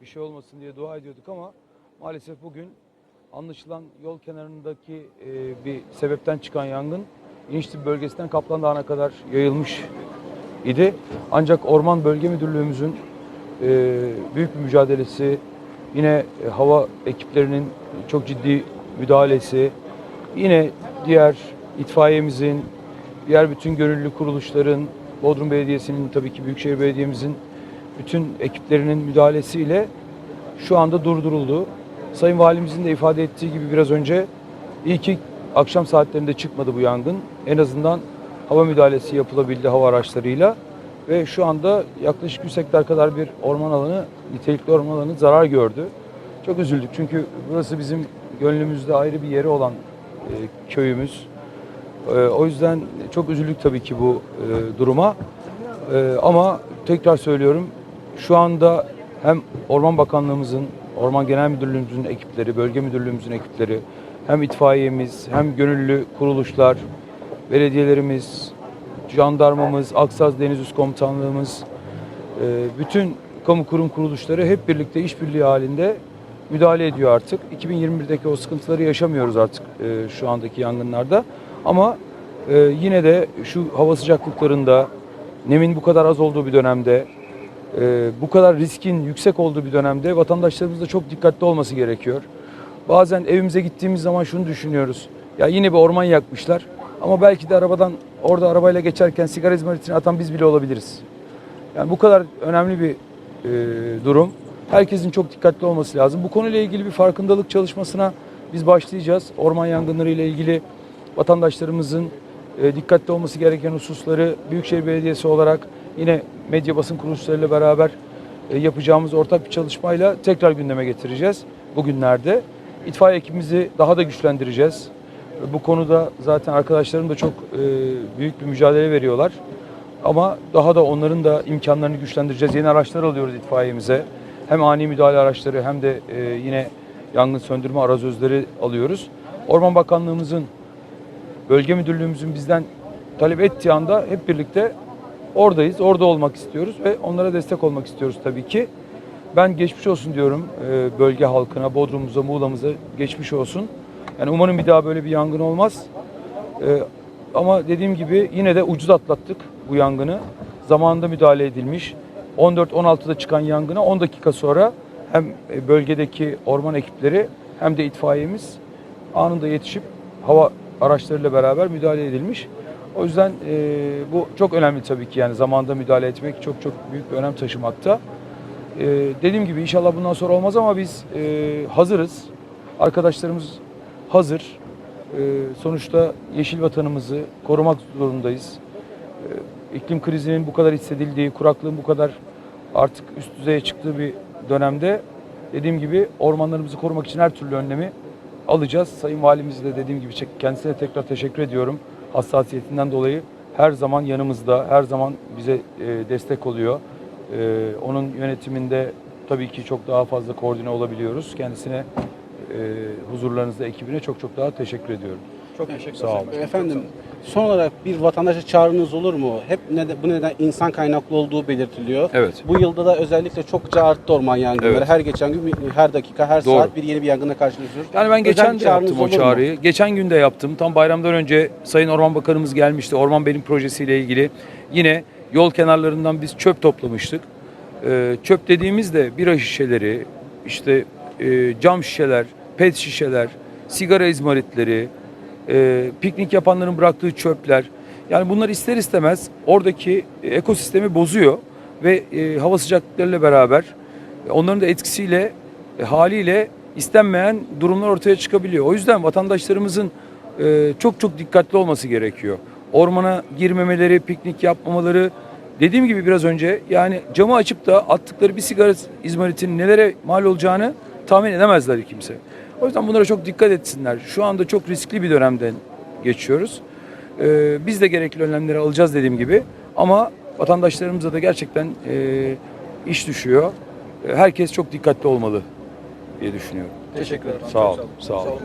bir şey olmasın diye dua ediyorduk ama maalesef bugün anlaşılan yol kenarındaki e, bir sebepten çıkan yangın İnişli bölgesinden Kaplan Dağı'na kadar yayılmış idi. Ancak Orman Bölge Müdürlüğümüzün e, büyük bir mücadelesi, yine e, hava ekiplerinin çok ciddi müdahalesi, yine diğer itfaiyemizin, diğer bütün gönüllü kuruluşların, Bodrum Belediyesi'nin tabii ki Büyükşehir Belediye'mizin bütün ekiplerinin müdahalesiyle şu anda durduruldu. Sayın Valimizin de ifade ettiği gibi biraz önce iyi ki akşam saatlerinde çıkmadı bu yangın. En azından hava müdahalesi yapılabildi hava araçlarıyla ve şu anda yaklaşık 100 hektar kadar bir orman alanı, nitelikli orman alanı zarar gördü. Çok üzüldük çünkü burası bizim gönlümüzde ayrı bir yeri olan e, köyümüz. E, o yüzden çok üzüldük tabii ki bu e, duruma. E, ama tekrar söylüyorum şu anda hem Orman Bakanlığımızın, Orman Genel Müdürlüğümüzün ekipleri, Bölge Müdürlüğümüzün ekipleri, hem itfaiyemiz, hem gönüllü kuruluşlar, belediyelerimiz, jandarmamız, Aksaz Deniz Üst Komutanlığımız, e, bütün kamu kurum kuruluşları hep birlikte işbirliği halinde müdahale ediyor artık. 2021'deki o sıkıntıları yaşamıyoruz artık e, şu andaki yangınlarda. Ama e, yine de şu hava sıcaklıklarında, nemin bu kadar az olduğu bir dönemde, e, bu kadar riskin yüksek olduğu bir dönemde vatandaşlarımız da çok dikkatli olması gerekiyor. Bazen evimize gittiğimiz zaman şunu düşünüyoruz. Ya yine bir orman yakmışlar ama belki de arabadan orada arabayla geçerken sigara izmaritini atan biz bile olabiliriz. Yani bu kadar önemli bir e, durum. Herkesin çok dikkatli olması lazım. Bu konuyla ilgili bir farkındalık çalışmasına biz başlayacağız. Orman yangınları ile ilgili vatandaşlarımızın e, dikkatli olması gereken hususları Büyükşehir Belediyesi olarak yine medya basın kuruluşlarıyla beraber e, yapacağımız ortak bir çalışmayla tekrar gündeme getireceğiz bugünlerde. İtfaiye ekibimizi daha da güçlendireceğiz. Bu konuda zaten arkadaşlarım da çok e, büyük bir mücadele veriyorlar. Ama daha da onların da imkanlarını güçlendireceğiz. Yeni araçlar alıyoruz itfaiyemize. Hem ani müdahale araçları hem de e, yine yangın söndürme arazözleri alıyoruz. Orman Bakanlığımızın, Bölge Müdürlüğümüzün bizden talep ettiği anda hep birlikte oradayız. Orada olmak istiyoruz ve onlara destek olmak istiyoruz tabii ki. Ben geçmiş olsun diyorum e, bölge halkına, Bodrum'umuza, Muğla'mıza geçmiş olsun. Yani umarım bir daha böyle bir yangın olmaz. E, ama dediğim gibi yine de ucuz atlattık bu yangını. Zamanında müdahale edilmiş. 14-16'da çıkan yangına 10 dakika sonra hem e, bölgedeki orman ekipleri hem de itfaiyemiz anında yetişip hava araçlarıyla beraber müdahale edilmiş. O yüzden e, bu çok önemli tabii ki yani zamanda müdahale etmek çok çok büyük bir önem taşımakta. E, dediğim gibi inşallah bundan sonra olmaz ama biz e, hazırız. Arkadaşlarımız hazır. E, sonuçta yeşil vatanımızı korumak zorundayız. E, iklim krizinin bu kadar hissedildiği, kuraklığın bu kadar artık üst düzeye çıktığı bir dönemde dediğim gibi ormanlarımızı korumak için her türlü önlemi alacağız. Sayın Valimiz de dediğim gibi kendisine tekrar teşekkür ediyorum. Hassasiyetinden dolayı her zaman yanımızda, her zaman bize e, destek oluyor. E, onun yönetiminde tabii ki çok daha fazla koordine olabiliyoruz. Kendisine e, huzurlarınızda ekibine çok çok daha teşekkür ediyorum. Çok teşekkür Sağ olun. Efendim son olarak bir vatandaşa çağrınız olur mu? Hep neden, bu neden insan kaynaklı olduğu belirtiliyor. Evet. Bu yılda da özellikle çokça arttı orman yangınları. Evet. Her geçen gün, her dakika, her Doğru. saat bir yeni bir yangına karşılaşıyoruz. Yani ben geçen de yaptım o olur mu? çağrıyı. Geçen gün de yaptım. Tam bayramdan önce Sayın Orman Bakanımız gelmişti. Orman Benim projesiyle ilgili. Yine yol kenarlarından biz çöp toplamıştık. Ee, çöp dediğimizde bira şişeleri, işte e, cam şişeler, pet şişeler, sigara izmaritleri, e, piknik yapanların bıraktığı çöpler. Yani bunlar ister istemez oradaki ekosistemi bozuyor ve e, hava sıcaklıklarıyla beraber e, onların da etkisiyle e, haliyle istenmeyen durumlar ortaya çıkabiliyor. O yüzden vatandaşlarımızın e, çok çok dikkatli olması gerekiyor. Ormana girmemeleri, piknik yapmamaları. Dediğim gibi biraz önce yani camı açıp da attıkları bir sigara izmaritinin nelere mal olacağını tahmin edemezler kimse. O yüzden bunlara çok dikkat etsinler. Şu anda çok riskli bir dönemden geçiyoruz. Ee, biz de gerekli önlemleri alacağız dediğim gibi. Ama vatandaşlarımıza da gerçekten e, iş düşüyor. Herkes çok dikkatli olmalı diye düşünüyorum. Teşekkür ederim. Sağ ol. Sağ ol.